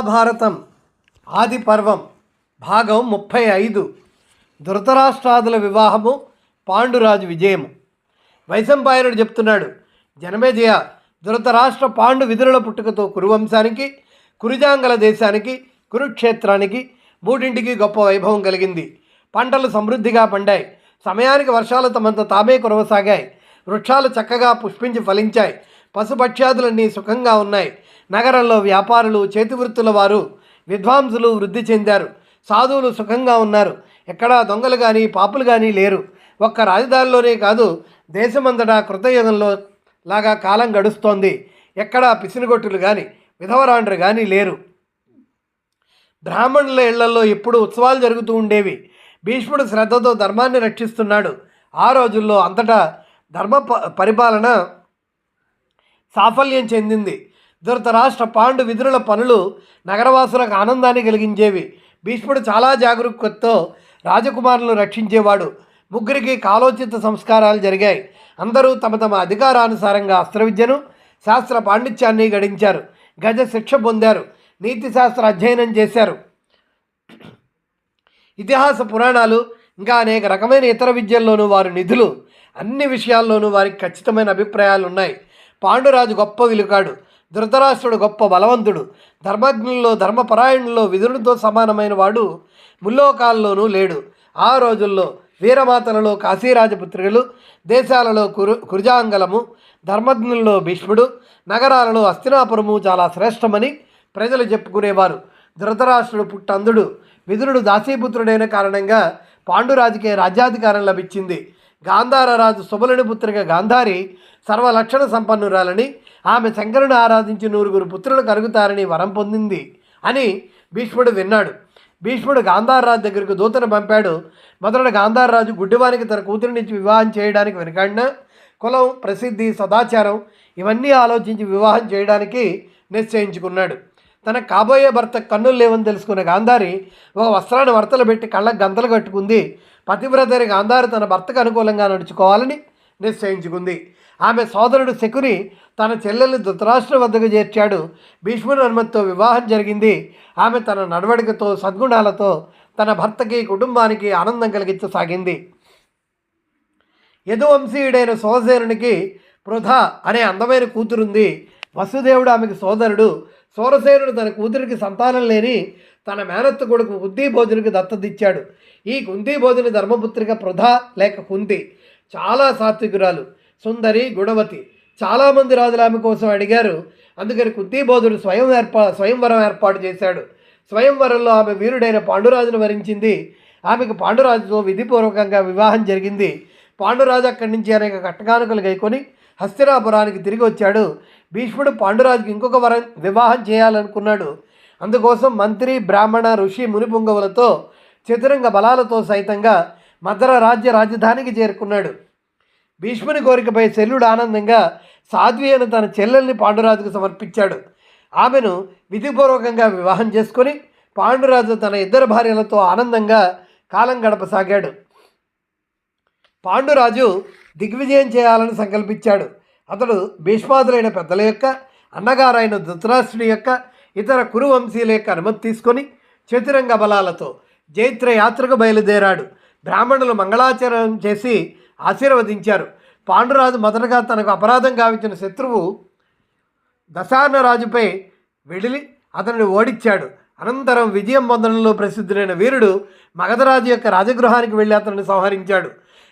మహాభారతం ఆది పర్వం భాగం ముప్పై ఐదు. ధృతరాష్ట్రాదుల వివాహము పాండురాజు విజయము. వైశంపాయనుడు చెప్తున్నాడు జనమేజయ ధృతరాష్ట్ర పాండు విధుల పుట్టుకతో కురువంశానికి కురుజాంగల దేశానికి కురుక్షేత్రానికి మూడింటికి గొప్ప వైభవం కలిగింది. పంటలు సమృద్ధిగా పండాయి. సమయానికి వర్షాలు తమంత తామే కురవసాగాయి. వృక్షాలు చక్కగా పుష్పించి ఫలించాయి. పశుపక్ష్యాదులన్నీ సుఖంగా ఉన్నాయి. నగరంలో వ్యాపారులు చేతివృత్తుల వారు విద్వాంసులు వృద్ధి చెందారు. సాధువులు సుఖంగా ఉన్నారు. ఎక్కడా దొంగలు కానీ పాపులు కానీ లేరు. ఒక్క రాజధానిలోనే కాదు దేశమంతటా కృతయుగంలో లాగా కాలం గడుస్తోంది. ఎక్కడా పిసినగొట్టులు కానీ విధవరాండ్రు కానీ లేరు. బ్రాహ్మణుల ఇళ్ళలో ఎప్పుడు ఉత్సవాలు జరుగుతూ ఉండేవి. భీష్ముడు శ్రద్ధతో ధర్మాన్ని రక్షిస్తున్నాడు. ఆ రోజుల్లో అంతటా ధర్మ ప- పరిపాలన సాఫల్యం చెందింది. ధృతరాష్ట్ర పాండు విధుల పనులు నగరవాసులకు ఆనందాన్ని కలిగించేవి. భీష్ముడు చాలా జాగరూకతతో రాజకుమారులను రక్షించేవాడు. ముగ్గురికి కాలోచిత సంస్కారాలు జరిగాయి. అందరూ తమ తమ అధికారానుసారంగా అస్త్రవిద్యను శాస్త్ర పాండిత్యాన్ని గడించారు. గజ శిక్ష పొందారు. నీతి శాస్త్ర అధ్యయనం చేశారు. ఇతిహాస పురాణాలు ఇంకా అనేక రకమైన ఇతర విద్యల్లోనూ వారు నిధులు. అన్ని విషయాల్లోనూ వారికి ఖచ్చితమైన అభిప్రాయాలు ఉన్నాయి పాండురాజు గొప్ప విలుకాడు ధృతరాష్ట్రుడు గొప్ప బలవంతుడు ధర్మజ్ఞుల్లో ధర్మపరాయణుల్లో విధునితో సమానమైన వాడు ముల్లోకాల్లోనూ లేడు. ఆ రోజుల్లో వీరమాతలలో కాశీరాజపుత్రికలు దేశాలలో కురు కురుజాంగలము ధర్మజ్ఞుల్లో భీష్ముడు నగరాలలో అస్తినాపురము చాలా శ్రేష్టమని ప్రజలు చెప్పుకునేవారు. ధృతరాష్ట్రుడు పుట్టందుడు. విదురుడు దాసీపుత్రుడైన కారణంగా పాండురాజుకే రాజ్యాధికారం లభించింది. గాంధారరాజు సుబలుని పుత్రిక గాంధారి సర్వలక్షణ సంపన్నురాలని ఆమె శంకరుని ఆరాధించి నూరుగురు పుత్రులు కలుగుతారని వరం పొందింది అని భీష్ముడు విన్నాడు. భీష్ముడు గాంధారరాజు దగ్గరకు దూతను పంపాడు. మొదట గాంధారరాజు గుడ్డివానికి తన కూతురినిచ్చి వివాహం చేయడానికి వెనుకాడిన కులం ప్రసిద్ధి సదాచారం ఇవన్నీ ఆలోచించి వివాహం చేయడానికి నిశ్చయించుకున్నాడు. తన కాబోయే భర్త కన్నులు లేవని తెలుసుకున్న గాంధారి ఒక వస్త్రాన్ని వరతలు పెట్టి కళ్ళకు గంతలు కట్టుకుంది. పతివ్రతరి గాంధారి తన భర్తకు అనుకూలంగా నడుచుకోవాలని నిశ్చయించుకుంది. ఆమె సోదరుడు శకుని తన చెల్లెలు ధృతరాష్ట్ర వద్దకు చేర్చాడు. భీష్ముని అనుమతితో వివాహం జరిగింది. ఆమె తన నడవడికతో సద్గుణాలతో తన భర్తకి కుటుంబానికి ఆనందం కలిగించసాగింది. యదువంశీయుడైన సోమసేనునికి పృథ అనే అందమైన కూతురుంది. వసుదేవుడు ఆమెకు సోదరుడు. సోరసేనుడు తన కూతురికి సంతానం లేని తన మేనత్త కొడుకు కుందీభోజునికి దత్తదిచ్చాడు. ఈ కుందీభోజుని ధర్మపుత్రిక ప్రధా లేక కుంతి. చాలా సాత్వికురాలు. సుందరి గుణవతి. చాలామంది రాజులు ఆమె కోసం అడిగారు. అందుకని కుంతీబోధుడు స్వయం ఏర్పా స్వయంవరం ఏర్పాటు చేశాడు. స్వయంవరంలో ఆమె వీరుడైన పాండురాజును వరించింది. ఆమెకు పాండురాజుతో విధిపూర్వకంగా వివాహం జరిగింది. పాండురాజు అక్కడి నుంచి అనేక కట్టకానుకలు గైకొని హస్తినాపురానికి తిరిగి వచ్చాడు. భీష్ముడు పాండురాజుకి ఇంకొక వరం వివాహం చేయాలనుకున్నాడు. అందుకోసం మంత్రి బ్రాహ్మణ ఋషి మునిపుంగవులతో చతురంగ బలాలతో సైతంగా మద్ర రాజ్య రాజధానికి చేరుకున్నాడు. భీష్ముని కోరికపై శల్యుడు ఆనందంగా సాధ్వి అని తన చెల్లెల్ని పాండురాజుకు సమర్పించాడు. ఆమెను విధిపూర్వకంగా వివాహం చేసుకొని పాండురాజు తన ఇద్దరు భార్యలతో ఆనందంగా కాలం గడపసాగాడు. పాండురాజు దిగ్విజయం చేయాలని సంకల్పించాడు. అతడు భీష్మాదులైన పెద్దల యొక్క అన్నగారైన ధృతరాష్ట్రుడి యొక్క ఇతర కురువంశీయుల యొక్క అనుమతి తీసుకొని చతురంగ బలాలతో జైత్ర యాత్రకు బయలుదేరాడు. బ్రాహ్మణులు మంగళాచరణం చేసి ఆశీర్వదించారు. పాండురాజు మొదటగా తనకు అపరాధం గావించిన శత్రువు దశార్ణరాజుపై వెడిలి అతనిని ఓడించాడు. అనంతరం విజయం పొందడంలో ప్రసిద్ధులైన వీరుడు మగధరాజు యొక్క రాజగృహానికి వెళ్ళి అతనిని సంహరించాడు.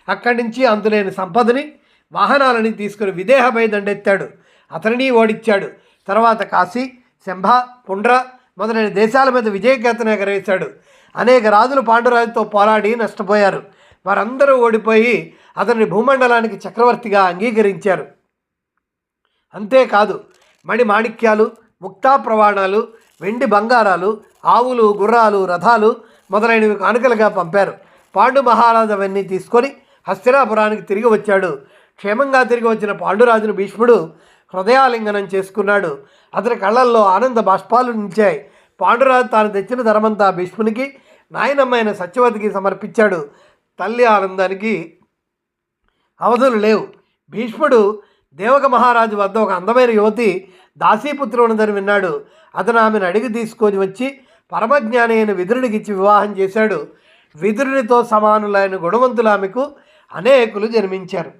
అక్కడి నుంచి అందులేని సంపదని వాహనాలని తీసుకుని విదేహపై దండెత్తాడు. అతనిని ఓడించాడు. తర్వాత కాశీ శంభ పుండ్ర మొదలైన దేశాల మీద విజయకేతన ఎగరేశాడు. అనేక రాజులు పాండురాజుతో పోరాడి నష్టపోయారు. వారందరూ ఓడిపోయి అతని భూమండలానికి చక్రవర్తిగా అంగీకరించారు. అంతేకాదు మణి మాణిక్యాలు ముక్తా ప్రవాణాలు వెండి బంగారాలు ఆవులు గుర్రాలు రథాలు మొదలైనవి కానుకలుగా పంపారు. పాండు మహారాజు అవన్నీ తీసుకొని హస్తినాపురానికి తిరిగి వచ్చాడు. క్షేమంగా తిరిగి వచ్చిన పాండురాజును భీష్ముడు హృదయాలింగనం చేసుకున్నాడు. అతని కళ్ళల్లో ఆనంద బాష్పాలు నిలిచాయి. పాండురాజు తాను తెచ్చిన ధరమంతా భీష్మునికి నాయనమ్మైన సత్యవతికి సమర్పించాడు. తల్లి ఆనందానికి అవధులు లేవు. భీష్ముడు దేవక మహారాజు వద్ద ఒక అందమైన యువతి దాసీపుత్రి ఉన్నదని విన్నాడు. అతను ఆమెను అడిగి తీసుకొని వచ్చి పరమజ్ఞాని అయిన విదురుడికి ఇచ్చి వివాహం చేశాడు. విదురునితో సమానులైన గుణవంతులు ఆమెకు అనేకులు జన్మించారు.